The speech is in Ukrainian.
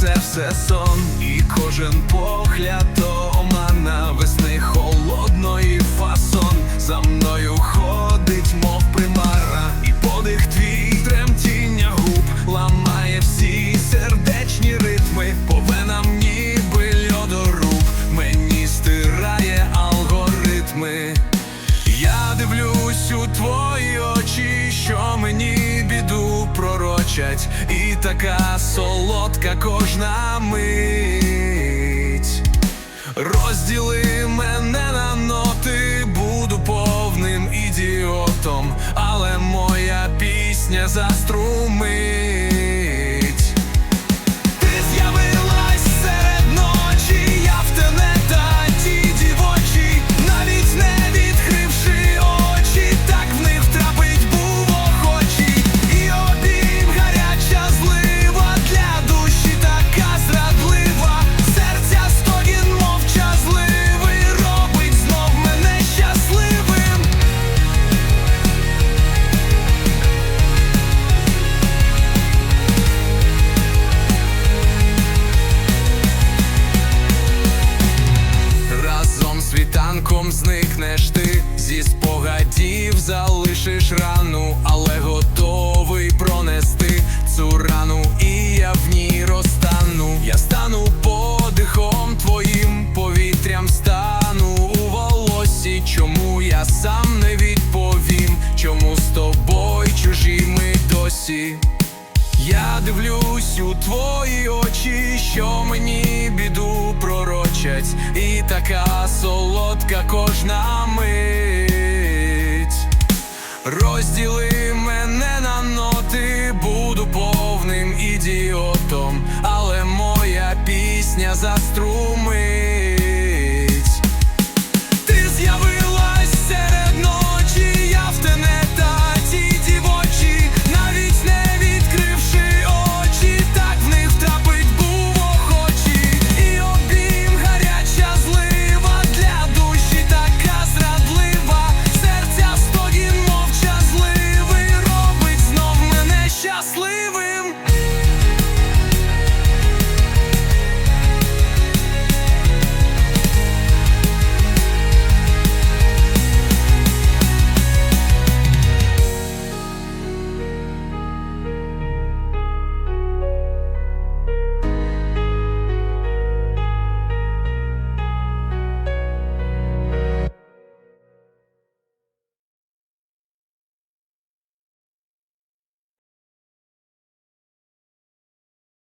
це сон, і кожен погляд то омана весни холодної фасон. За мною ходить, мов примара, і подих твій тремтіння губ ламає всі сердечні ритми, по венам ніби льодоруб, мені стирає алгоритми. Я дивлюсь у твої очі, що мені пророчать, і така солодка кожна мить. Розділи мене на ноти, буду повним ідіотом, але моя пісня заструмить. Досі? Я дивлюсь у твої очі, що мені біду пророчать, і така солодка кожна мить. Розділи мене на ноти, буду повним ідіотом, але моя пісня за